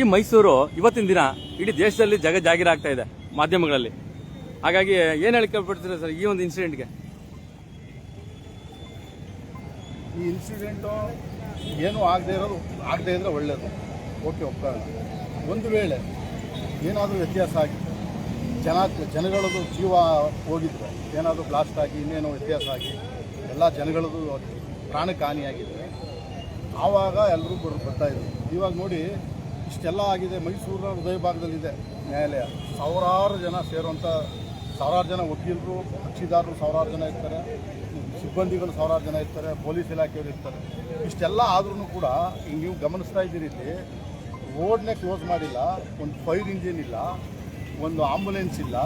ಈ ಮೈಸೂರು ಇವತ್ತಿನ ದಿನ ಇಡೀ ದೇಶದಲ್ಲಿ ಜಗ ಜಾಗಿರ ಆಗ್ತಾ ಇದೆ ಮಾಧ್ಯಮಗಳಲ್ಲಿ. ಹಾಗಾಗಿ ಏನ್ ಹೇಳಿ ಕೇಳ್ಪಡ್ತೀರಾ ಸರ್ ಈ ಒಂದು ಇನ್ಸಿಡೆಂಟ್ಗೆ ಈ ಇನ್ಸಿಡೆಂಟು ಏನೂ ಆಗದೆ ಇರೋದು, ಆಗದೆ ಇದ್ರೆ ಒಳ್ಳೆಯದು ಓಕೆ ಒಪ್ಪಾರ ಒಂದು ವೇಳೆ ಏನಾದರೂ ವ್ಯತ್ಯಾಸ ಆಗಿ, ಜನ, ಜನಗಳದ್ದು ಜೀವ ಹೋಗಿದ್ರೆ, ಏನಾದರೂ ಬ್ಲಾಸ್ಟ್ ಆಗಿ, ಇನ್ನೇನೋ ವ್ಯತ್ಯಾಸ ಆಗಿ, ಎಲ್ಲ ಜನಗಳದ್ದು ಪ್ರಾಣಕ್ಕೆ ಹಾನಿಯಾಗಿದ್ರೆ, ಆವಾಗ ಎಲ್ಲರೂ ಬರ್ತಾಯಿದ್ರು ಇವಾಗ ನೋಡಿ ಇಷ್ಟೆಲ್ಲ ಆಗಿದೆ. ಮೈಸೂರಿನ ಹೃದಯ ಭಾಗದಲ್ಲಿದೆ ನ್ಯಾಯಾಲಯ. ಸಾವಿರಾರು ಜನ ಸೇರುವಂಥ ಸಾವಿರಾರು ಜನ ವಕೀಲರು ಕಕ್ಷಿದಾರರು ಸಾವಿರಾರು ಜನ ಇರ್ತಾರೆ. ಸಿಬ್ಬಂದಿಗಳು ಸಾವಿರಾರು ಜನ ಇರ್ತಾರೆ. ಪೊಲೀಸ್ ಇಲಾಖೆಯವರು ಇರ್ತಾರೆ. ಇಷ್ಟೆಲ್ಲ ಆದ್ರೂ ಕೂಡ ನೀವು ಗಮನಿಸ್ತಾ ಇದ್ದೀರಿ ಇಲ್ಲಿ ರೋಡ್ನೇ ಕ್ಲೋಸ್ ಮಾಡಿಲ್ಲ ಒಂದು ಫೈರ್ ಇಂಜಿನ್ ಇಲ್ಲ ಒಂದು ಆಂಬುಲೆನ್ಸ್ ಇಲ್ಲ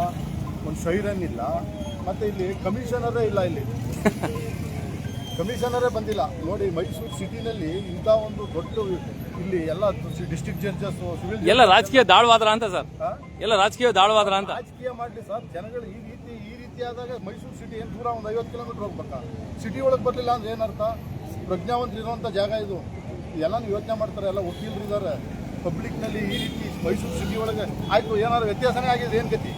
ಒಂದು ಸೈರನ್ ಇಲ್ಲ ಮತ್ತು ಇಲ್ಲಿ ಕಮಿಷನರೇ ಇಲ್ಲ ಇಲ್ಲಿ. ಕಮಿಷನರೇ ಬಂದಿಲ್ಲ. ನೋಡಿ ಮೈಸೂರು ಸಿಟಿನಲ್ಲಿ ಇಂಥ ಒಂದು ದೊಡ್ಡ ಇಲ್ಲಿ ಎಲ್ಲ ಡಿಸ್ಟ್ರಿಕ್ಟ್ ಜಡ್ಜಸ್ ಸಿವಿಲ್ ಎಲ್ಲ ರಾಜಕೀಯ ದಾಳವಾದ್ರ ಅಂತ ಸರ್. ಎಲ್ಲ ರಾಜಕೀಯ ದಾಳವಾದ್ರ ಅಂತ. ರಾಜಕೀಯ ಮಾಡಲಿ ಸರ್. ಜನಗಳು ಈ ರೀತಿ ಈ ರೀತಿ ಆದಾಗ ಮೈಸೂರು ಸಿಟಿ ಏನು ದೂರ ಒಂದು ಐವತ್ತು ಕಿಲೋಮೀಟರ್ ಹೋಗ್ಬೇಕಾ? ಸಿಟಿ ಒಳಗೆ ಬರಲಿಲ್ಲ ಅಂದ್ರೆ ಏನರ್ಥ? ಪ್ರಜ್ಞಾವಂತ ಇರುವಂಥ ಜಾಗ ಇದು. ಎಲ್ಲ ಯೋಚನೆ ಮಾಡ್ತಾರೆ ಎಲ್ಲ ವಕೀಲರು ಇದ್ದಾರೆ ಪಬ್ಲಿಕ್ನಲ್ಲಿ ಈ ರೀತಿ ಮೈಸೂರು ಸಿಟಿ ಒಳಗೆ ಆಯ್ತು ಏನಾದ್ರು ವ್ಯತ್ಯಾಸನೇ ಆಗಿದೆ ಏನು ಗತಿ?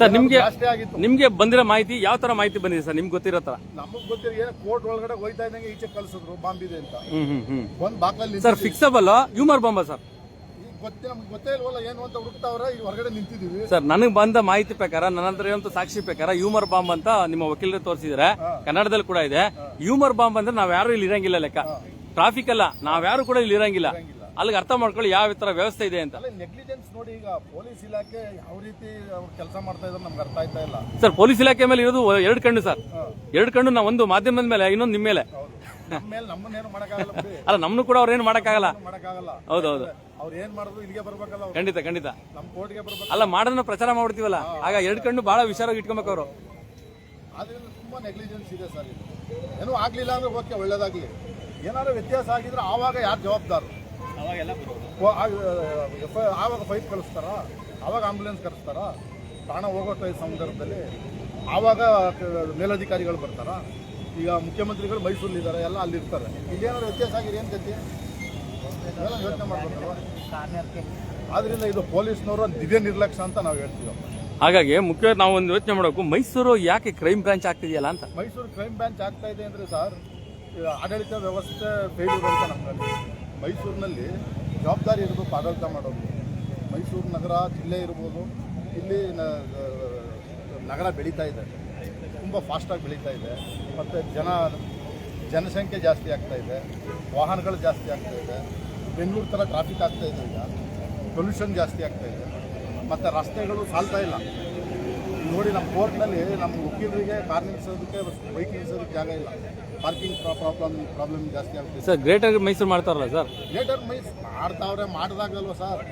ಸರ್ ನಿಮ್ಗೆ ಅಷ್ಟೇ ಆಗಿತ್ತು. ನಿಮ್ಗೆ ಬಂದಿರೋ ಮಾಹಿತಿ ಯಾವ ತರ ಮಾಹಿತಿ ಬಂದಿದೆ ಸರ್? ನಿಮ್ಗೆ ಗೊತ್ತಿರೋ ತರ? ನಮಗೆ ಗೊತ್ತಿರೋ ಏನೋ ಕೋರ್ಟ್ ಒಳಗಡೆ ಹೋಯ್ತಾ ಇದ್ದಂಗೆ ಈಚೆ ಕಲ್ಸಿದ್ರು ಬಾಂಬ್ ಇದೆ ಅಂತ. ಹ್ಮ್ ಹ್ಮ್ ಹ್ಮ್. ಒಂದು ಬಾಕ್ಲಲ್ಲಿ sir fixable humour bomb sir? ಈಗ ಗೊತ್ತೇ ನಮ್ಗೆ ಗೊತ್ತೇ ಇಲ್ವಲ್ಲ ಏನು ಅಂತ ಹುಡುಕ್ತಾವ್ರೆ ಈಗ ಹೊರಗಡೆ ನಿಂತಿದ್ದೀವಿ. ಸರ್ ನನಗೆ ಬಂದ ಮಾಹಿತಿ ಪ್ರಕಾರ ನನ್ನ ಹತ್ರ ಇರುವಂತ ಸಾಕ್ಷಿ ಪ್ರಕಾರ ಹ್ಯೂಮರ್ ಬಾಂಬ್ ಅಂತ ನಿಮ್ಮ ವಕೀಲರು ತೋರಿಸಿದ್ರೆ. ಕನ್ನಡದಲ್ಲಿ ಕೂಡ ಇದೆ. ಹ್ಯೂಮರ್ ಬಾಂಬ್ ಅಂದ್ರೆ ನಾವ್ ಯಾರು ಇಲ್ಲಿ ಇರಂಗಿಲ್ಲ ಲೆಕ್ಕ. ಟ್ರಾಫಿಕ್ ಅಲ್ಲ ನಾವ್ಯಾರು ಕೂಡ ಇಲ್ಲಿ ಇರಂಗಿಲ್ಲ. ಅಲ್ಲಿಗೆ ಅರ್ಥ ಮಾಡ್ಕೊಳ್ಳಿ ಯಾವ ಥರ ವ್ಯವಸ್ಥೆ ಇದೆ ಅಂತ. ಅಲ್ಲ ನೆಗ್ಲಿಜೆನ್ಸ್ ನೋಡಿ ಈಗ ಪೊಲೀಸ್ ಇಲಾಖೆ ಯಾವ ರೀತಿ ಕೆಲಸ ಮಾಡ್ತಾ ಇದ್ದಾರೆ ನಮ್ಗೆ ಅರ್ಥ ಆಯ್ತಾ ಇಲ್ಲ. ಸರ್ ಪೊಲೀಸ್ ಇಲಾಖೆ ಮೇಲೆ ಇರೋದು ಎರಡು ಕಣ್ಣು ಸರ್. ಎರಡು ಕಣ್ಣು ನಾವು ಒಂದು ಮಾಧ್ಯಮದ ಮೇಲೆ ಇನ್ನೊಂದು ನಿಮ್ಮ ಮೇಲೆ. ಅಲ್ಲ ನಮ್ನು ಕೂಡ ಅವ್ರು ಏನು ಮಾಡಕ್ಕಾಗಲ್ಲ. ಹೌದೌದು ಅವ್ರು ಏನ್ ಮಾಡಿದ್ರು ಇಲ್ಲಿಗೆ ಬರ್ಬೇಕಲ್ಲ ಖಂಡಿತ ಖಂಡಿತ. ನಮ್ಮ ಕೋರ್ಟ್ಗೆ ಬರ್ಬೇಕು ಅಲ್ಲ ಮಾಡೋದನ್ನ ಪ್ರಚಾರ ಮಾಡ್ತೀವಲ್ಲ. ಆಗ ಎರಡು ಕಣ್ಣು ಬಹಳ ವಿಚಾರವಾಗಿ ಇಟ್ಕೊಬೇಕು ಅವರು. ತುಂಬಾ ನೆಗ್ಲಿಜೆನ್ಸ್ ಇದೆ ಸರ್ ಏನೂ ಆಗ್ಲಿಲ್ಲ ಅಂದ್ರೆ ಓಕೆ ಒಳ್ಳೇದಾಗ್ಲಿ. ಏನಾದ್ರು ವ್ಯತ್ಯಾಸ ಆಗಿದ್ರೆ ಆವಾಗ ಯಾರು ಜವಾಬ್ದಾರು? ಎಫ್- ಆವಾಗ ಫೈಟ್ ಕಳಿಸ್ತಾರ? ಆವಾಗ ಆಂಬುಲೆನ್ಸ್ ಕರೆಸ್ತಾರ? ಪ್ರಾಣ ಹೋಗೋ ಸಂದರ್ಭದಲ್ಲಿ ಆವಾಗ ಕ- ಮೇಲಧಿಕಾರಿಗಳು ಬರ್ತಾರ? ಈಗ ಮುಖ್ಯಮಂತ್ರಿಗಳು ಮೈಸೂರಲ್ಲಿದ್ದಾರೆ ಎಲ್ಲ ಅಲ್ಲಿ ಇರ್ತಾರೆ ಇಲ್ಲೇನಾದ್ರು ವ್ಯತ್ಯಾಸ ಆಗಿದೆ ಏನು ಗತಿ ಯೋಚನೆ ಆದ್ರಿಂದ ಇದು ಪೊಲೀಸ್ನವರು ದಿವ್ಯ ನಿರ್ಲಕ್ಷ್ಯ ಅಂತ ನಾವು ಹೇಳ್ತೀವಿ ಹಾಗಾಗಿ ಮುಖ್ಯ ನಾವು ಒಂದು ಯೋಚನೆ ಮಾಡಬೇಕು ಮೈಸೂರು ಯಾಕೆ ಕ್ರೈಮ್ ಬ್ರಾಂಚ್ ಆಗ್ತಿದೆಯಲ್ಲ ಅಂತ. ಮೈಸೂರು ಕ್ರೈಮ್ ಬ್ರಾಂಚ್ ಆಗ್ತಾ ಇದೆ ಅಂದರೆ ಸರ್ ಆಡಳಿತ ವ್ಯವಸ್ಥೆ ಫೇಲ್ಯೂರ್ ಅಂತ ನಮ್ಮಲ್ಲಿ ಮೈಸೂರಿನಲ್ಲಿ ಜವಾಬ್ದಾರಿ ಇರಬೇಕು ಆಡಳಿತ ಮಾಡೋದು. ಮೈಸೂರು ನಗರ ಜಿಲ್ಲೆ ಇರ್ಬೋದು, ಇಲ್ಲಿ ನಗರ ಬೆಳೀತಾ ಇದೆ. ತುಂಬ ಫಾಸ್ಟಾಗಿ ಬೆಳೀತಾ ಇದೆ. ಮತ್ತು ಜನ, ಜನಸಂಖ್ಯೆ ಜಾಸ್ತಿ ಆಗ್ತಾ ಇದೆ. ವಾಹನಗಳು ಜಾಸ್ತಿ ಆಗ್ತಾ ಇದೆ. ಬೆಂಗಳೂರು ಥರ ಟ್ರಾಫಿಕ್ ಆಗ್ತಾ ಇದೆ ಈಗ. ಪೊಲ್ಯೂಷನ್ ಜಾಸ್ತಿ ಆಗ್ತಾ ಇದೆ. ಮತ್ತು ರಸ್ತೆಗಳು ಸಾಲ್ತಾ ಇಲ್ಲ. ನೋಡಿ ನಮ್ಮ ಕೋರ್ಟ್ನಲ್ಲಿ ನಮ್ಮ ವಕೀಲರಿಗೆ ಕಾರ್ ನಿಲ್ಲಿಸೋದಕ್ಕೆ ಬೈಕ್ ನಿಲ್ಲಿಸೋದಕ್ಕೆ ಜಾಗ ಇಲ್ಲ. ಪಾರ್ಕಿಂಗ್ ಪ್ರಾಬ್ಲಮ್ ಪ್ರಾಬ್ಲಮ್ ಜಾಸ್ತಿ ಆಗುತ್ತೆ ಸರ್ ಗ್ರೇಟರ್ ಮೈಸೂರು ಮಾಡ್ತಾರಲ್ಲ ಸರ್? ಗ್ರೇಟರ್ ಮೈಸ್ ಮಾಡ್ತಾವ್ರೆ ಮಾಡಿದಾಗಲ್ವ ಸರ್.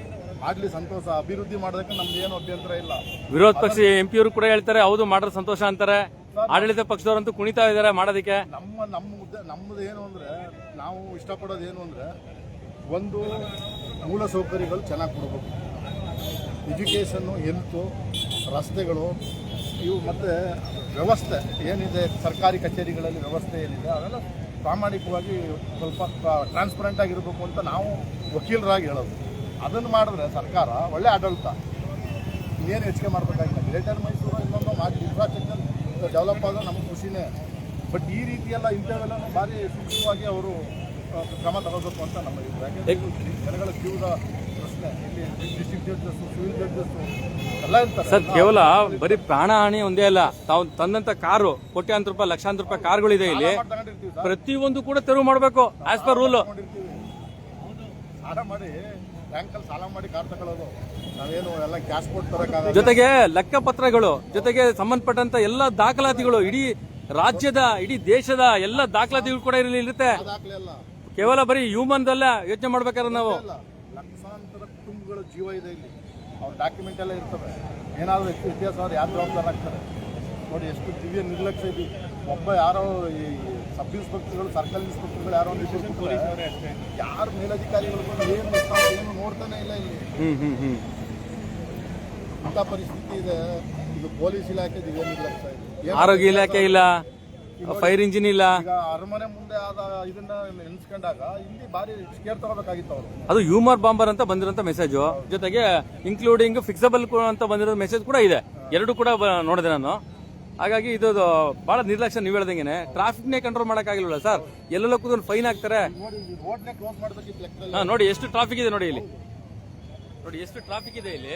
ಮಾಡಲಿ ಸಂತೋಷ. ಅಭಿವೃದ್ಧಿ ಮಾಡೋದಕ್ಕೆ ನಮ್ದು ಏನು ಅಭ್ಯಂತರ ಇಲ್ಲ. ವಿರೋಧ ಪಕ್ಷ ಎಂ ಪಿ ಅವರು ಕೂಡ ಹೇಳ್ತಾರೆ ಹೌದು ಮಾಡೋದು ಸಂತೋಷ ಅಂತಾರೆ. ಆಡಳಿತ ಪಕ್ಷದವರಂತೂ ಕುಣಿತಾ ಇದ್ದಾರೆ ಮಾಡೋದಕ್ಕೆ. ನಮ್ಮ ನಮ್ಮ ಉದ್ದ ನಮ್ಮದು ಏನು ಅಂದರೆ ನಾವು ಇಷ್ಟಪಡೋದು ಏನು ಅಂದರೆ ಒಂದು ಮೂಲ ಸೌಕರ್ಯಗಳು ಚೆನ್ನಾಗಿ ಕೊಡಬೇಕು. ಎಜುಕೇಷನ್ನು ಹೆಲ್ತು ರಸ್ತೆಗಳು ಇವು ಮತ್ತು ವ್ಯವಸ್ಥೆ ಏನಿದೆ ಸರ್ಕಾರಿ ಕಚೇರಿಗಳಲ್ಲಿ ವ್ಯವಸ್ಥೆ ಏನಿದೆ ಅವೆಲ್ಲ ಪ್ರಾಮಾಣಿಕವಾಗಿ ಸ್ವಲ್ಪ ಟ್ರಾನ್ಸ್ಪರೆಂಟ್ ಆಗಿರಬೇಕು ಅಂತ ನಾವು ವಕೀಲರಾಗಿ ಹೇಳೋದು. ಅದನ್ನು ಮಾಡಿದ್ರೆ ಸರ್ಕಾರ ಒಳ್ಳೆ ಆಡಳಿತ. ಇನ್ನೇನು ಹೆಚ್ಚಿಗೆ ಮಾಡಬೇಕಾಗಿಲ್ಲ. ಗ್ರೇಟರ್ ಮೈಸೂರು ಇನ್ನೊಂದು ಮಾಡಿ ಇನ್ಫ್ರಾಸ್ಟ್ರಕ್ಚರ್ ಡೆವಲಪ್ ಆಗೋದು ನಮ್ಗೆ ಖುಷಿನೇ. ಬಟ್ ಈ ರೀತಿಯೆಲ್ಲ ಇಂಥವೆಲ್ಲ ಭಾರಿ ಸೂಕ್ಷ್ಮವಾಗಿ ಅವರು ಕ್ರಮ ತಗೋಬೇಕು ಅಂತ ನಮ್ಮ ಅಭಿಪ್ರಾಯ. ಜನಗಳ ಜೀವದ ಸರ್, ಕೇವಲ ಬರೀ ಪ್ರಾಣಹಾನಿ ಒಂದೇ ಅಲ್ಲ. ತಾವು ತಂದಂತ ಕಾರು, ಕೋಟ್ಯಾಂತರ ರೂಪಾಯಿ, ಲಕ್ಷಾಂತರ ರೂಪಾಯಿ ಕಾರ್ಗಳಿದೆ ಇಲ್ಲಿ. ಪ್ರತಿಯೊಂದು ಕೂಡ ತೆರವು ಮಾಡಬೇಕು ಆಸ್ ಪರ್ ರೂಲ್ ಜೊತೆಗೆ ಲೆಕ್ಕ ಪತ್ರಗಳು ಜೊತೆಗೆ ಸಂಬಂಧಪಟ್ಟಂತ ಎಲ್ಲ ದಾಖಲಾತಿಗಳು, ಇಡೀ ರಾಜ್ಯದ, ಇಡೀ ದೇಶದ ಎಲ್ಲ ದಾಖಲಾತಿಗಳು ಕೂಡ ಇರಲಿ ಇರುತ್ತೆ. ಕೇವಲ ಬರೀ ಹ್ಯೂಮನ್ ದಲ್ಲ ಯೋಚನೆ ಮಾಡ್ಬೇಕಾದ್ರೆ ನಾವು. ಜೀವ ಇದೆ ಇಲ್ಲಿ. ಅವ್ರ ಡಾಕ್ಯುಮೆಂಟ್ ಎಲ್ಲ ಇರ್ತವೆ. ಏನಾದರೂ ಹೆಚ್ಚು ಇತಿಹಾಸ ಅವ್ರು ಯಾರು ಜವಾಬ್ದಾರ ಆಗ್ತಾರೆ? ನೋಡಿ ಎಷ್ಟು ದಿವ್ಯ ನಿರ್ಲಕ್ಷ್ಯ ಇದೆ. ಒಬ್ಬ ಯಾರೋ ಈ ಸಬ್ ಇನ್ಸ್ಪೆಕ್ಟರ್ಗಳು ಸರ್ಕಲ್ ಇನ್ಸ್ಪೆಕ್ಟರ್ಗಳು ಯಾರೋ ಒಂದು ಯಾರು ಮೇಲಧಿಕಾರಿಗಳು ಏನು ಏನು ನೋಡ್ತಾನೆ ಇಲ್ಲ ಇಲ್ಲಿ. ಹ್ಮ್ ಹ್ಮ್ ಹ್ಮ್. ಇಂಥ ಪರಿಸ್ಥಿತಿ ಇದೆ. ಇದು ಪೊಲೀಸ್ ಇಲಾಖೆ ದಿವ್ಯ ನಿರ್ಲಕ್ಷ್ಯ ಇದೆ. ಆರೋಗ್ಯ ಇಲಾಖೆ ಇಲ್ಲ. ಫೈರ್ ಇಂಜಿನ್ ಇಲ್ಲ. ಈಗ ಅರಮನೆ ಮುಂದೆ ಆದ ಇದನ್ನ ನೆನ್ಸ್ಕೊಂಡಾಗ ಇಲ್ಲಿ ಭಾರಿ ಸ್ಕೇರ್ ತಗೋಬೇಕಾಗಿತ್ತು ಅವರು. ಅದು ಹ್ಯೂಮರ್ ಬಾಂಬರ್ ಅಂತ ಬಂದಿರೋಂಥ ಮೆಸೇಜ್ ಜೊತೆಗೆ ಇನ್ಕ್ಲೂಡಿಂಗ್ ಫಿಕ್ಸಬಲ್ ಅಂತ ಬಂದಿರೋ ಮೆಸೇಜ್ ಕೂಡ ಇದೆ. ಎರಡು ಕೂಡ ಬ- ನೋಡಿದೆ ನಾನು. ಹಾಗಾಗಿ ಇದು ಬಹಳ ನಿರ್ಲಕ್ಷ್ಯ ನೀವು ಹೇಳ್ದಂಗೆನೆ. ಟ್ರಾಫಿಕ್ನೇ ಕಂಟ್ರೋಲ್ ಮಾಡೋಕ್ಕಾಗಿಲ್ವಲ್ಲ ಸರ್ ಎಲ್ಲೆಲ್ಲ ಕೂತ್ಕೊಂಡು ಫೈನ್ ಹಾಕ್ತಾರೆ ನೋಡಿ ರೋಡ್ನೇ ಕ್ಲೋಸ್ ಮಾಡ್ಬೇಕಿತ್ತು ಲೆಕ್ಕದಲ್ಲಿ ಹಾ, ನೋಡಿ ಎಷ್ಟು ಟ್ರಾಫಿಕ್ ಇದೆ ನೋಡಿ ಇಲ್ಲಿ. ನೋಡಿ ಎಷ್ಟು ಟ್ರಾಫಿಕ್ ಇದೆ ಇಲ್ಲಿ.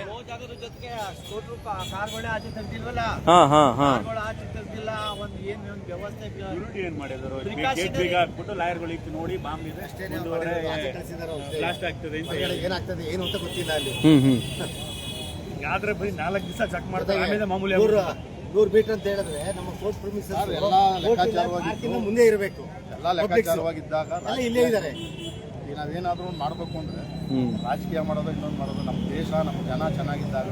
ಜೊತೆಗೆ ಸ್ಕೂಟ್ರು ಕಾರ್ಗಳು ಆಚೆ ತೆಗ್ದಿಲ್ವಲ್ಲ? ಹಾ ಹಾ ಹಾ. ಕಾರ್ಗಳು ಆಚೆ ತೆಗ್ದಿಲ್ಲ ಒಂದು ಏನ್ ಒಂದ್ ವ್ಯವಸ್ಥೆ ಏನ್ ಮಾಡಿದ್ರು? Precautionary- ಗೇಟ್ ಬೀಗ ಹಾಕ್ಬಿಟ್ಟು ಲಾಯರ್ಗಳು ಇಟ್ಟು ನೋಡಿ ಬಾಂಬ್ ಇದೆ. ಮುಂದುವರೆ ಬ್ಲಾಸ್ಟ್ ಆಗ್ತದೆ ಅಂತ ಹೇಳಿ. ಏನಾಗ್ತದೆ ಏನು ಅಂತ ಗೊತ್ತಿಲ್ಲ ಅಲ್ಲಿ. ಹ್ಮ್ ಹ್ಮ್. ಆದ್ರೆ ಬರೀ ನಾಲ್ಕು ದಿವಸ ಚೆಕ್ ಮಾಡ್ತಾರೆ ಆಮೇಲೆ ಮಾಮೂಲಿ ನೂರು ಆಗ್ಬಿಡುತ್ತೆ. ನೂರು ಮೀಟರ್ ಅಂತ ಹೇಳಿದ್ರೆ ನಮ್ಮ ಕೋರ್ಟ್ ಸರ್, ಎಲ್ಲ ಲೆಕ್ಕಾಚಾರವಾಗಿತ್ತು. ಮುಂದೆ ಇರಬೇಕು. ಎಲ್ಲ ಲೆಕ್ಕಾಚಾರವಾಗಿದ್ದಾಗ ಅಲ್ಲ ಇಲ್ಲೇ ಇದ್ದಾರೆ. ನಾವೇನಾದ್ರೂ ಮಾಡಬೇಕು ಮಾಡ್ಬೇಕು ಅಂದ್ರೆ ರಾಜಕೀಯ ಮಾಡೋದು ಇನ್ನೊಂದು ಮಾಡೋದು ನಮ್ಮ ದೇಶ ನಮ್ಮ ಜನ ಚೆನ್ನಾಗಿದ್ದಾಗ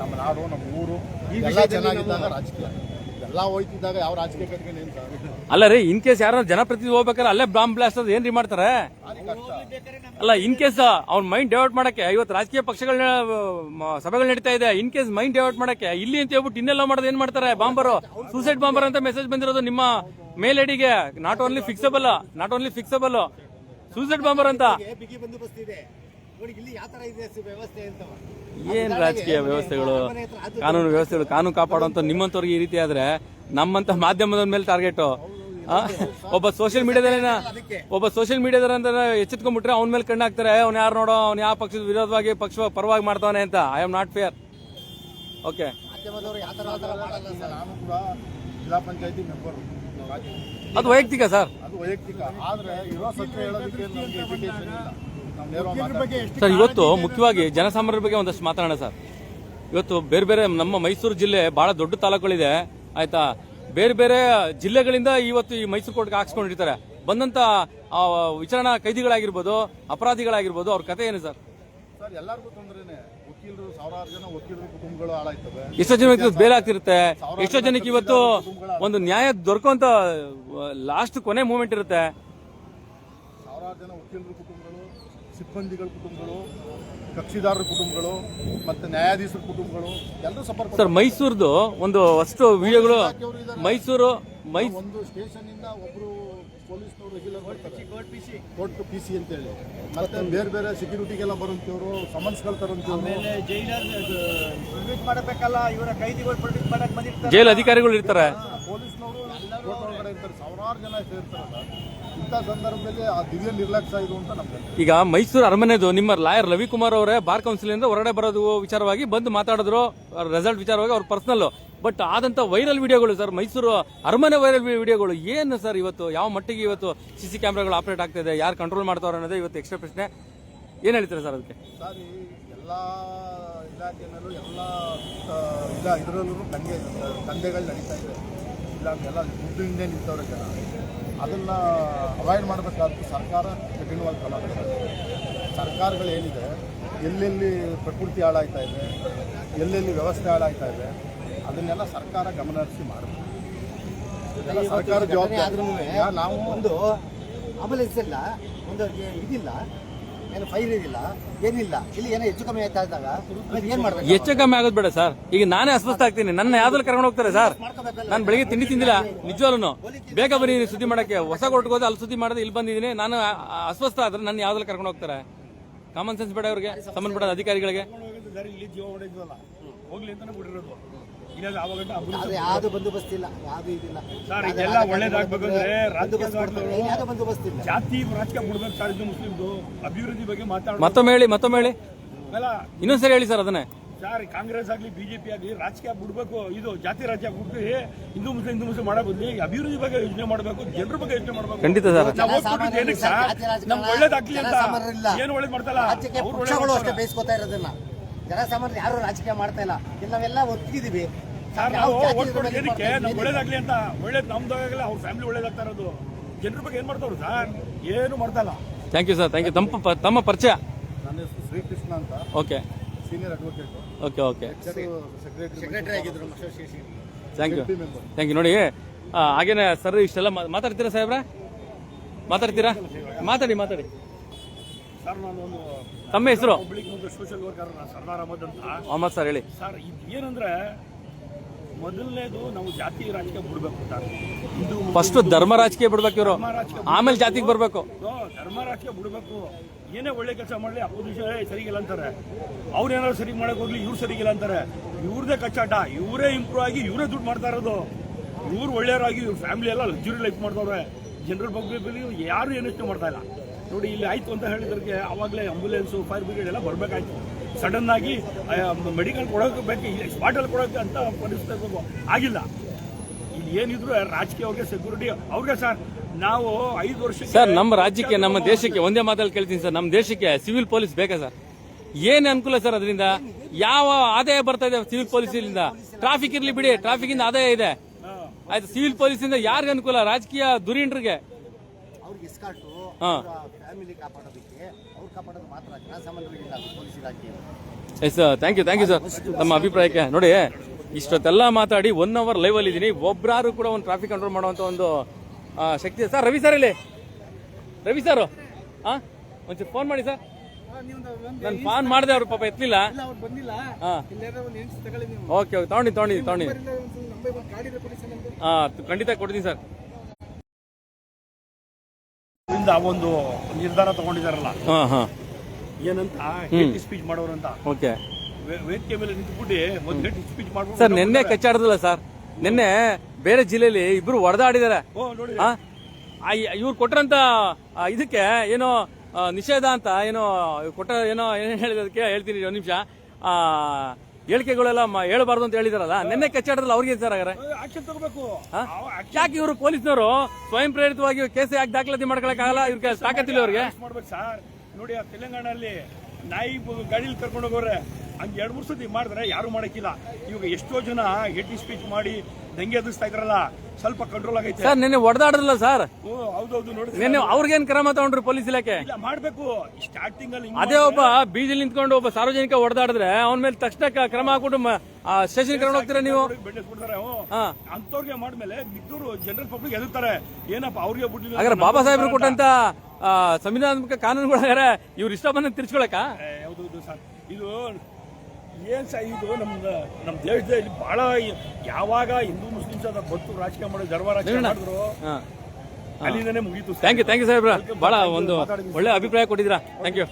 ನಮ್ಮ ನಾಡು ನಮ್ಮ ಊರು ಈ ಎಲ್ಲ ಚೆನ್ನಾಗಿದ್ದಾಗ ರಾಜಕೀಯ. ಎಲ್ಲ ಹೋಯ್ತಿದ್ದಾಗ ಯಾವ ರಾಜಕೀಯ ಕಟ್ಕೊಂಡು ಏನು ಸರ್? ಅಲ್ಲ ರೀ ಇನ್ ಕೇಸ್ ಯಾರು ಜನಪ್ರತಿನಿಧಿ ಹೋಗ್ಬೇಕಾದ್ರೆ ಅಲ್ಲೇ ಬಾಂಬ್ ಬ್ಲಾಸ್ಟ್ ಅದು ಏನ್ರಿ ಮಾಡ್ತಾರೆ? ಅಲ್ಲ ಇನ್ ಕೇಸ್ ಅವ್ನ ಮೈಂಡ್ ಡೈವರ್ಟ್ ಮಾಡಕ್ಕೆ ಇವತ್ತು ರಾಜಕೀಯ ಪಕ್ಷಗಳ ಸಭೆಗಳು ನಡೀತಾ ಇದೆ ಇನ್ ಕೇಸ್ ಮೈಂಡ್ ಡೈವರ್ಟ್ ಮಾಡಕ್ಕೆ ಇಲ್ಲಿ ಅಂತ ಹೇಳ್ಬಿಟ್ಟು ಇನ್ನೆಲ್ಲ ಮಾಡೋದು ಏನ್ ಮಾಡ್ತಾರೆ? ಬಾಂಬರು ಸೂಸೈಡ್ ಬಾಂಬರ್ ಅಂತ ಮೆಸೇಜ್ ಬಂದಿರೋದು ನಿಮ್ಮ mail ಐಡಿಗೆ not only fixable not only fixable suicide bomber ಅಂತ. ಬಿಗಿ ಬಂದೋಬಸ್ತ್ ಇದೆ. ಇಲ್ಲಿ ಯಾವ ತರ ಇದೆ ಸ- ವ್ಯವಸ್ಥೆ ಅಂತ. ಏನ್ ರಾಜಕೀಯ ವ್ಯವಸ್ಥೆಗಳು? ಕಾನೂನು ವ್ಯವಸ್ಥೆಗಳು ಕಾನೂನು ಕಾಪಾಡುವಂತ ನಿಮ್ಮಂತವ್ರಿಗೆ ಈ ರೀತಿ ಆದ್ರೆ ನಮ್ಮಂತ ಮಾಧ್ಯಮದ ಮೇಲೆ ಟಾರ್ಗೆಟ್ ಒಬ್ಬ ಸೋಷಿಯಲ್ ಮೀಡಿಯಾದಲ್ಲಿ ಒಬ್ಬ ಸೋಷಿಯಲ್ ಮೀಡಿಯಾದ ಎಚ್ಚೆತ್ಕೊಂಡ್ಬಿಟ್ರೆ ಅವನ ಮೇಲೆ ಕಣ್ಣು ಹಾಕ್ತಾರೆ ಅವ್ನ ಯಾರು ನೋಡೋ ಅವ್ನ ಯಾವ ಪಕ್ಷದ ವಿರೋಧವಾಗಿ ಪಕ್ಷ ಪರವಾಗಿ ಮಾಡ್ತಾನೆ ಅಂತ. I am not fair okay ಜಿಲ್ಲಾ ಪಂಚಾಯತಿ ಮೆಂಬರ್ ಅದು ವೈಯಕ್ತಿಕ ಸರ್. ಅದು ವೈಯಕ್ತಿಕ. ಆದ್ರೆ ಇರೋ ಸತ್ಯ ಹೇಳೋದಕ್ಕೆ ನಮ್ಗೆ ಎಜುಕೇಶನ್ ಇಲ್ಲ. ನಾವು ನೇರವಾಗಿ ಮಾತಾಡ್ತೀವಿ. ಸರ್ ಇವತ್ತು ಮುಖ್ಯವಾಗಿ ಜನಸಾಮಾನ್ಯರ ಬಗ್ಗೆ ಒಂದಷ್ಟು ಮಾತಾಡೋಣ ಸರ್. ಇವತ್ತು ಬೇರೆ ಬೇರೆ ನಮ್ಮ ಮೈಸೂರು ಜಿಲ್ಲೆ ಬಹಳ ದೊಡ್ಡ ತಾಲೂಕುಗಳಿದೆ. ಆಯ್ತಾ? ಬೇರೆ ಬೇರೆ ಜಿಲ್ಲೆಗಳಿಂದ ಇವತ್ತು ಈ ಮೈಸೂರು ಕೋರ್ಟ್ಗೆ ಹಾಕ್ಸ್ಕೊಂಡಿರ್ತಾರೆ. ಬಂದಂತ ಆ, ವಿಚಾರಣಾ ಕೈದಿಗಳಾಗಿರ್ಬೋದು ಅಪರಾಧಿಗಳಾಗಿರ್ಬೋದು ಅವ್ರ ಕತೆ ಏನು ಸರ್? ಎಷ್ಟೋ ಜನ ಬೇರೆ ಆಗ್ತಿರುತ್ತೆ. ಎಷ್ಟೋ ಜನಕ್ಕೆ ಇವತ್ತು ಒಂದು ನ್ಯಾಯ ದೊರಕುವಂತ ಲಾಸ್ಟ್ ಕೊನೆ ಮೂಮೆಂಟ್ ಇರುತ್ತೆ. ಸಾವಿರಾರು ಜನ ವಕೀಲರ ಕುಟುಂಬಗಳು ಸಿಬ್ಬಂದಿಗಳ ಕುಟುಂಬಗಳು ಕಕ್ಷಿದಾರರ ಕುಟುಂಬಗಳು ಮತ್ತೆ ನ್ಯಾಯಾಧೀಶರ ಕುಟುಂಬಗಳು ಎಲ್ಲರೂ ಸಫರ್ ಸರ್ ಮೈಸೂರದು ಒಂದು ಅಷ್ಟು ವಿಡಿಯೋಗಳು ಮೈಸೂರು ಮೈ ಒಂದು ಸ್ಟೇಷನ್ ಇಂದ ಒಬ್ರು ಪೊಲೀಸ್ನವರು ರೆಗ್ಯುಲರ್ ಕೋರ್ಟ್ ಪಿ ಸಿ ಅಂತೇಳಿ. ಮತ್ತೆ ಬೇರೆ ಬೇರೆ ಸೆಕ್ಯೂರಿಟಿಗೆಲ್ಲ ಬರುವಂತವ್ರು ಸಮನ್ಸ್ಗಳು ತರುವಂತವ್ರು ಪ್ರೊಡ್ಯೂಸ್ ಮಾಡಬೇಕಲ್ಲ ಇವರ ಕೈದಿಗಳು ಪ್ರೊಡ್ಯೂಸ್ ಮಾಡಕ್ ಬಂದಿರ್ತಾರೆ. ಜೈಲ್ ಅಧಿಕಾರಿಗಳು ಇರ್ತಾರೆ. ಪೊಲೀಸ್ನವರು ಕೋರ್ಟ್ ಒಳಗಡೆ ಇರ್ತಾರೆ. ಸಾವಿರಾರು ಜನ ಸೇರ್ತಾರಲ್ಲ ಇಂಥ ಸಂದರ್ಭದಲ್ಲಿ ಆ ದಿವ್ಯ ನಿರ್ಲಕ್ಷ್ಯ ಇದು ಅಂತ ನಮ್ಗೆ ಈಗ ಮೈಸೂರು ಅರಮನೆದು ನಿಮ್ಮ ಲಾಯರ್ ರವಿಕುಮಾರ್ ಅವರೇ ಬಾರ್ ಕೌನ್ಸಿಲ್ ಇಂದ ಹೊರಗಡೆ ಬರೋದು ವಿಚಾರವಾಗಿ ಬಂದು ಮಾತಾಡಿದ್ರು. ರೆಸಲ್ಟ್ ವಿಚಾರವಾಗಿ ಅವ್ರ ಪರ್ಸನಲ್ ಬಟ್ ಆದಂತ ವೈರಲ್ ವಿಡಿಯೋಗಳು ಸರ್, ಮೈಸೂರು ಅರಮನೆ ವೈರಲ್ ವಿಡಿಯೋಗಳು ಏನು ಸರ್ ಇವತ್ತು, ಯಾವ ಮಟ್ಟಿಗೆ ಇವತ್ತು ಸಿ ಸಿ ಕ್ಯಾಮ್ರಾಗಳು ಆಪರೇಟ್ ಆಗ್ತಾ ಇದೆ, ಯಾರು ಕಂಟ್ರೋಲ್ ಮಾಡ್ತಾವ್ರೆ ಅನ್ನೋದೇ ಇವತ್ತು ಎಕ್ಸ್ಟ್ರಾ ಪ್ರಶ್ನೆ. ಏನು ಹೇಳ್ತೀರಾ ಸರ್ ಅದಕ್ಕೆ? ಸರ್ ಎಲ್ಲ ಇಲಾಖೆಯಲ್ಲೂ ಎಲ್ಲ ಇಲ್ಲ, ಇದರಲ್ಲೂ ದಂಗೆ ದಂಧೆಗಳು ನಡೀತಾ ಇದೆ. ಇಲ್ಲ ಎಲ್ಲ ದುಡ್ಡು ಹಿಂದೆ ನಿಂತವ್ರೆ ಜನ. ಅದನ್ನು ಅವಾಯ್ಡ್ ಮಾಡಬೇಕಾದ್ರೆ ಸರ್ಕಾರ ಕಠಿಣವಾಗಿ ಕ್ರಮ. ಸರ್ಕಾರಗಳು ಏನಿದೆ ಎಲ್ಲೆಲ್ಲಿ ಪ್ರಕೃತಿ ಹಾಳಾಗ್ತಾ ಇದೆ, ಎಲ್ಲೆಲ್ಲಿ ವ್ಯವಸ್ಥೆ ಹಾಳಾಗ್ತಾ ಇದೆ ಅದನ್ನೆಲ್ಲ ಸರ್ಕಾರ ಗಮನ ಹರಿಸಿ ಮಾಡಬೇಕು ಇದೆಲ್ಲ ಸರ್ಕಾರ ಜವಾಬ್ದಾರಿ. ನಾವು ಒಂದು ಆಂಬುಲೆನ್ಸ್ ಇಲ್ಲ ಒಂದು ಇದಿಲ್ಲ ಏನು ಫೈರ್ ಇದಿಲ್ಲ ಏನಿಲ್ಲ. ಇಲ್ಲಿ ಏನೋ ಹೆಚ್ಚು ಕಮ್ಮಿ ಆಯ್ತಾ ಇದ್ದಾಗ ಏನ್ ಮಾಡ್ಬೇಕು? ಹೆಚ್ಚು ಕಮ್ಮಿ ಆಗೋದು ಬೇಡ ಸರ್. ಈಗ ನಾನೇ ಅಸ್ವಸ್ಥ ಆಗ್ತೀನಿ. ನನ್ನ ಯಾವ್ದ್ರಲ್ಲಿ ಕರ್ಕೊಂಡು ಹೋಗ್ತಾರೆ ಸರ್? ನಾನು ಬೆಳಿಗ್ಗೆ ತಿಂಡಿ ತಿಂದಿಲ್ಲ. ನಿಜವಾಗ್ಲೂ ಬೇಗ ಬರಿ ಸುದ್ದಿ ಮಾಡಕ್ಕೆ. ಹೊಸ ಕೊಟ್ಟಿಗೆ ಹೋದೆ ಅಲ್ಲಿ ಸುದ್ದಿ ಮಾಡಿದ್ರೆ ಇಲ್ಲಿ ಬಂದಿದ್ದೀನಿ. ನಾನು ಅಸ್ವಸ್ಥ ಆದ್ರೆ ನನ್ನ ಯಾವ್ದ್ರಲ್ಲಿ ಕರ್ಕೊಂಡು ಹೋಗ್ತಾರೆ? ಕಾಮನ್ ಸೆನ್ಸ್ ಬೇಡ ಅವ್ರಿಗೆ. ಸಂಬಂಧಪಟ್ಟ ಅಧಿಕಾರಿಗಳಿಗೆ. ಹೋಗ್ಲಿ ಅಂತಾನೆ ಬಿಟ್ಟಿರೋದು. ಅದು ಯಾವ್ದು ಬಂದೋಬಸ್ತ್ ಇಲ್ಲ ಯಾವ್ದು ಇದಿಲ್ಲ. ಸರ್ ಇದೆಲ್ಲ ಒಳ್ಳೇದಾಗಬೇಕಂದ್ರೆ ಯಾವ್ದು ಬಂದೋಬಸ್ತ್ ಇಲ್ಲ. ಜಾತಿ ರಾಜಕೀಯ ಬಿಡ್ಬೇಕು ಸರ್ ಇದು ಮುಸ್ಲಿಮ್ದು. ಅಭಿವೃದ್ಧಿ ಬಗ್ಗೆ ಮಾತಾಡೋದು. ಮತ್ತೊಮ್ಮೆ ಹೇಳಿ ಮತ್ತೊಮ್ಮೆ ಹೇಳಿ. ಇನ್ನೊಂದ್ಸರಿ ಹೇಳಿ ಸರ್ ಅದನ್ನೇ. ಸರ್ ಕಾಂಗ್ರೆಸ್ ಆಗ್ಲಿ ಬಿಜೆಪಿ ಆಗ್ಲಿ ರಾಜಕೀಯ ಬಿಡ್ಬೇಕು. ಇದು ಜಾತಿ ರಾಜ್ಯ ಬಿಟ್ಟು ಹಿಂದೂ ಮುಸ್ಲಿಂ ಹಿಂದೂ ಮುಸ್ಲಿಂ ಮಾಡೋ ಬದಲಿ ಅಭಿವೃದ್ಧಿ ಬಗ್ಗೆ ಯೋಚನೆ ಮಾಡಬೇಕು ಜನರ ಬಗ್ಗೆ ಯೋಚನೆ ಮಾಡಬೇಕು. ಖಂಡಿತ ಸರ್. ನಮ್ಗೆ ಒಳ್ಳೇದಾಗ್ಲಿ ಅಂತ. ಏನು ಒಳ್ಳೇದು ಮಾಡ್ತಲ್ಲ ಅಷ್ಟೇ. ಬೇಯಿಸ್ಕೊತಾ ಇರೋದನ್ನ ಜನಸಾಮಾನ್ಯರು ಯಾರು ರಾಜಕೀಯ ಮಾಡ್ತಾ ಇಲ್ಲ. ಇಲ್ಲಿ ನಾವೆಲ್ಲ ಒತ್ತಿದೀವಿ ಸರ್ ನಾವು ಓಟ್ ಕೊಡೋದು ಬಗ್ಗೆ ಏನಕ್ಕೆ ನಮ್ಗೆ ಒಳ್ಳೇದಾಗ್ಲಿ ಅಂತ ಒಳ್ಳೇದು ನಮ್ದಾಗಲ್ಲ ಅವ್ರ ಫ್ಯಾಮಿಲಿ ಒಳ್ಳೇದಾಗ್ತಾ ಇರೋದು ಜನರ ಬಗ್ಗೆ ಏನ್ ಮಾಡ್ತಾವ್ರು ಸರ್? ಏನು ಮಾಡ್ತಲ್ಲ. Thank you sir thank you ತಮ್ಮ ಪ- ತಮ್ಮ ಪರಿಚಯ. ನನ್ನ ಹೆಸರು ಶ್ರೀಕೃಷ್ಣ ಅಂತ. Okay senior advocate okay okay secretary secretary ಆಗಿದ್ರು. ಥ್ಯಾಂಕ್ ಯು ಥ್ಯಾಂಕ್ ಯು ನೋಡಿ ಹಾಗೇನೆ ಸರ್ ಇಷ್ಟೆಲ್ಲ ಮಾತಾಡ್ತೀರಾ ಸಾಹೇಬ್ರ? ಮಾತಾಡ್ತೀರಾ? ಮಾತಾಡಿ ಮಾತಾಡಿ. ಸರ್ ನಾನು ಒಂದು ತಮ್ಮ ಹೆಸರು? Public social worker Sardar Ahmad ಅಂತ. ಅಹಮದ್ ಸರ್ ಹೇಳಿ. ಸರ್ ಇದು ಏನಂದ್ರೆ ಮೊದಲನೇದು ನಾವು ಜಾತಿ ರಾಜಕೀಯ ಬಿಡ್ಬೇಕು ಸರ್ ಹಿಂದೂ ಫಸ್ಟ್ ಧರ್ಮ ರಾಜಕೀಯ ಬಿಡ್ಬೇಕು ಇವರು. ಆಮೇಲೆ ಜಾತಿಗೆ ಬರ್ಬೇಕು. ಧರ್ಮ ರಾಜಕೀಯ ಬಿಡಬೇಕು. ಏನೇ ಒಳ್ಳೆ ಕೆಲಸ ಮಾಡಲಿ ಅಪೋಸಿಷನ್ ಸರಿಗಿಲ್ಲ ಅಂತಾರೆ. ಅವ್ರು ಏನಾದ್ರು ಸರಿ ಮಾಡಕ್ ಹೋಗ್ಲಿ ಇವ್ರು ಸರಿಗಿಲ್ಲ ಅಂತಾರೆ. ಇವ್ರದೇ ಕಚ್ಚಾಟ. ಇವರೇ ಇಂಪ್ರೂವ್ ಆಗಿ ಇವರೇ ದುಡ್ಡು ಮಾಡ್ತಾ ಇರೋದು. ಇವ್ರು ಒಳ್ಳೆಯವರಾಗಿ ಇವ್ರ ಫ್ಯಾಮಿಲಿ ಎಲ್ಲ ಲಕ್ಸುರಿ ಲೈಫ್ ಮಾಡ್ತವ್ರೆ ಜನರ ಬಗ್ಗೆ ಯಾರು ಏನು ಯೋಚನೆ ಮಾಡ್ತಾ ಇಲ್ಲ. ನೋಡಿ ಇಲ್ಲಿ ಆಯ್ತು ಅಂತ ಹೇಳಿದ್ರಿಗೆ ಅವಾಗಲೇ ಆಂಬುಲೆನ್ಸು ಫೈರ್ ಬ್ರಿಗೇಡ್ ಎಲ್ಲ ಬರಬೇಕಾಯ್ತು. ಸಡನ್ ಆಗಿ ಮೆಡಿಕಲ್ ಕೊಡೋಕೆ ಬೇಕು ಸ್ಪಾಟಲ್ಲಿ ಕೊಡೋಕೆ ಅಂತ ಪರಿಸ್ಥಿತಿ ಆಗಿಲ್ಲ. ಇಲ್ಲಿ ಏನಿದ್ರು ರಾಜಕೀಯ ಅವ್ರಿಗೆ ಸೆಕ್ಯೂರಿಟಿ ಅವ್ರಿಗೆ ಸರ್ ನಾವು ಐದು ವರ್ಷ ಸರ್ ನಮ್ಮ ರಾಜ್ಯಕ್ಕೆ ನಮ್ಮ ದೇಶಕ್ಕೆ ಒಂದೇ ಮಾತಲ್ಲಿ ಕೇಳ್ತೀನಿ ಸರ್ ನಮ್ಮ ದೇಶಕ್ಕೆ ಸಿವಿಲ್ ಪೊಲೀಸ್ ಬೇಕಾ ಸರ್ ಏನ್ ಅನುಕೂಲ ಸರ್ ಅದರಿಂದ? ಯಾವ ಆದಾಯ ಬರ್ತಾ ಇದೆ ಸಿವಿಲ್ ಪೊಲೀಸಿಂದ ಟ್ರಾಫಿಕ್ ಇರ್ಲಿ ಬಿಡಿ ಟ್ರಾಫಿಕ್ ಇಂದ ಆದಾಯ ಇದೆ. ಆಯ್ತು ಸಿವಿಲ್ ಪೊಲೀಸ್ ಇಂದ ಯಾರಿಗೆ ಅನುಕೂಲ? ರಾಜಕೀಯ ದುರೀಣರಿಗೆ ಮಾತ್ರ ಜನಸಾಮಾನ್ಯರಿಗಿಲ್ಲ police yes thank you thank you sir ನಮ್ಮ ಅಭಿಪ್ರಾಯಕ್ಕೆ ನೋಡಿ ಇಷ್ಟೊತ್ತೆಲ್ಲ ಮಾತಾಡಿ ಒನ್ ಅವರ್ ಲೈವ್ ಅಲ್ಲಿ ಇದ್ದೀನಿ ಒಬ್ಬರಾರು ಕೂಡ ಒಂದು ಟ್ರಾಫಿಕ್ ಕಂಟ್ರೋಲ್ ಮಾಡುವಂತ ಒಂದು ಆ, ಶಕ್ತಿ ಇದೆ. ಸರ್ ರವಿ ಸರ್ ಇಲ್ಲಿ. ರವಿ ಸರ್ ಹಾಂ ಒಂಚೂರು ಫೋನ್ ಮಾಡಿ ಸರ್ ನಾನು ಫೋನ್ ಮಾಡಿದೆ ಅವ್ರು ಪಾಪ ಎತ್ತಲಿಲ್ಲ ಅವ್ರು ಬಂದಿಲ್ಲ. ಹಾ. ಒಂದು ತಗೊಳ್ಳಿ ನೀವು. ಓಕೆ ಓಕೆ ತಗೊಂಡಿ ತಗೊಂಡಿ ತಗೊಂಡಿ. ನಂಬರ್ ಗಾಡಿ ಪೊಲೀಸ್ ಹಾ ಖಂಡಿತ ಕೊಡ್ತೀನಿ ಸರ್ ಇಂದ ಒಂದು ನಿರ್ಧಾರ ತಗೊಂಡಿದಾರಲ್ಲ. ಹಾ ಹಾ. ಏನಂತ? ಹೇಟ್ ಸ್ಪೀಚ್ ಮಾಡೋರಂತ ಓಕೆ. ವೇ- ವೇದಿಕೆ ಮೇಲೆ ನಿಂತ್ಬಿಟ್ಟು ಒಂದ್ ಹೇಟ್ ಸ್ಪೀಚ್ ಮಾಡ್ಬೋದು ಸರ್ ನಿನ್ನೆ ಕಚ್ಚಾಡೋದಿಲ್ಲ ಸರ್. ನಿನ್ನೆ ಬೇರೆ ಜಿಲ್ಲೆಯಲ್ಲಿ ಇಬ್ರು ಹೊಡೆದಾಡಿದಾರೆ ಓ ನೋಡಿ. ಇವ್ರು ಕೊಟ್ರಂತ ಆ, ಇದಕ್ಕೆ ಏನೋ ಆ, ನಿಷೇಧ ಅಂತ ಏನೋ ಕೊಟ್ಟ ಏನೋ ಏನ್ ಹೇಳಿದಕ್ಕೆ ಹೇಳ್ತೀನಿ ಒಂದು ನಿಮಿಷ. ಆ ಹೇಳಿಕೆಗಳೆಲ್ಲ ಹೇಳಬಾರ್ದು ಅಂತ ಹೇಳಿದಾರಲ್ಲ? ನಿನ್ನೆ ಕಚ್ಚಾಟದಲ್ಲಿ ಅವ್ರಿಗೆ ಸರ್ ಹಾಗಾದ್ರೆ? ಆಕ್ಷನ್ ತಗೋಬೇಕು. ಯಾಕೆ ಇವರು ಪೊಲೀಸ್ನವರು ಸ್ವಯಂ ಪ್ರೇರಿತವಾಗಿ ಕೇಸ್ ಯಾಕೆ ದಾಖಲಾತಿ ಮಾಡ್ಕೊಳಕ್ಕಾಗಲ್ಲ ಇವ್ರಿಗೆ ತಾಕತ್ತಿಲ್ಲ ಅವ್ರಿಗೆ ಮಾಡ್ಬೇಕು ಸರ್. ನೋಡಿ ತೆಲಂಗಾಣ ತೆಲಂಗಾಣಲ್ಲಿ ನಾಯಿ ಗಾಡಿಲಿ ಕರ್ಕೊಂಡು ಹೋಗೋರೆ. ಹಂಗೆ ಎರಡು ಮೂರು ಸತಿ ಮಾಡಿದ್ರೆ ಯಾರು ಮಾಡಕ್ಕಿಲ್ಲ. ಇವಾಗ ಎಷ್ಟೋ ಜನ ಹೆಡ್ ಸ್ಪೀಚ್ ಮಾಡಿ ದಂಗೆ ಎದುರಿಸ್ತಾ ಇದ್ರಲ್ಲ ಸ್ವಲ್ಪ ಕಂಟ್ರೋಲ್ ಆಗೈತೆ. ಸರ್ ನಿನ್ನೆ ಹೊಡೆದಾಡ್ರಲ್ಲ ಸರ್? ಓ ಹೌದೌದು ನೋಡಿ ನಿನ್ನೆ ಅವ್ರಿಗೇನ್ ಕ್ರಮ ತಗೊಂಡ್ರು ಪೊಲೀಸ್ ಇಲಾಖೆ? ಇಲ್ಲ ಮಾಡ್ಬೇಕು. ಸ್ಟಾರ್ಟಿಂಗ್ ಅಲ್ಲಿ ಹಿಂಗ್ ಅದೇ ಒಬ್ಬ ಬೀದಿ ನಿಂತ್ಕೊಂಡು ಒಬ್ಬ ಸಾರ್ವಜನಿಕ ಹೊಡೆದಾಡಿದ್ರೆ ಅವನ ಮೇಲೆ ತಕ್ಷಣ ಕ- ಕ್ರಮ ಹಾಕೊಂಡು ಸ್ಟೇಷನ್ ಕರ್ಕೊಂಡು ಹೋಗ್ತೀರಾ ನೀವು? ಹಾ. ಅಂತವ್ರಿಗೆ ಮಾಡ್ಮೇಲೆ ಮಿಕ್ಕವರು ಜನರಲ್ ಪಬ್ಲಿಕ್ ಎದುರ್ತಾರೆ. ಏನಪ್ಪ ಅವ್ರಿಗೆ ಬಿಡ್ಲಿಲ್ಲ ಹಾಗಾದ್ರೆ ಬಾಬಾ ಸಾಹೇಬ್ರು ಕೊಟ್ಟಂತ ಆ, ಸಂವಿಧಾನಾತ್ಮಕ ಕಾನೂನುಗಳ ಇವ್ರ ಇವ್ರು ಇಷ್ಟ ಬಂದ ತಿರ್ಸ್ಕೊಳಕ ಹೌದೌದು ಸರ್. ಇದು ಏನ್ ಸಹ ಇದು? ನಮ್ಮ ನಮ್ಮ ದೇಶದಲ್ಲಿ ಭಾಳ ಯಾವಾಗ ಹಿಂದೂ ಮುಸ್ಲಿಮ್ಸ್ ಅದ ಗೊತ್ತು? ರಾಜಕೀಯ ಮಾಡೋ ಧರ್ಮ ರಾಜಕೀಯ ಮಾಡಿದ್ರು. ಅಲ್ಲಿಂದನೇ ಮುಗೀತು. ಥ್ಯಾಂಕ್ ಯು ಥ್ಯಾಂಕ್ ಯು ಸಾಹೇಬ್ರ ಭಾಳ ಒಂದು ಒಳ್ಳೆ ಅಭಿಪ್ರಾಯ ಕೊಟ್ಟಿದ್ದೀರಾ. Thank you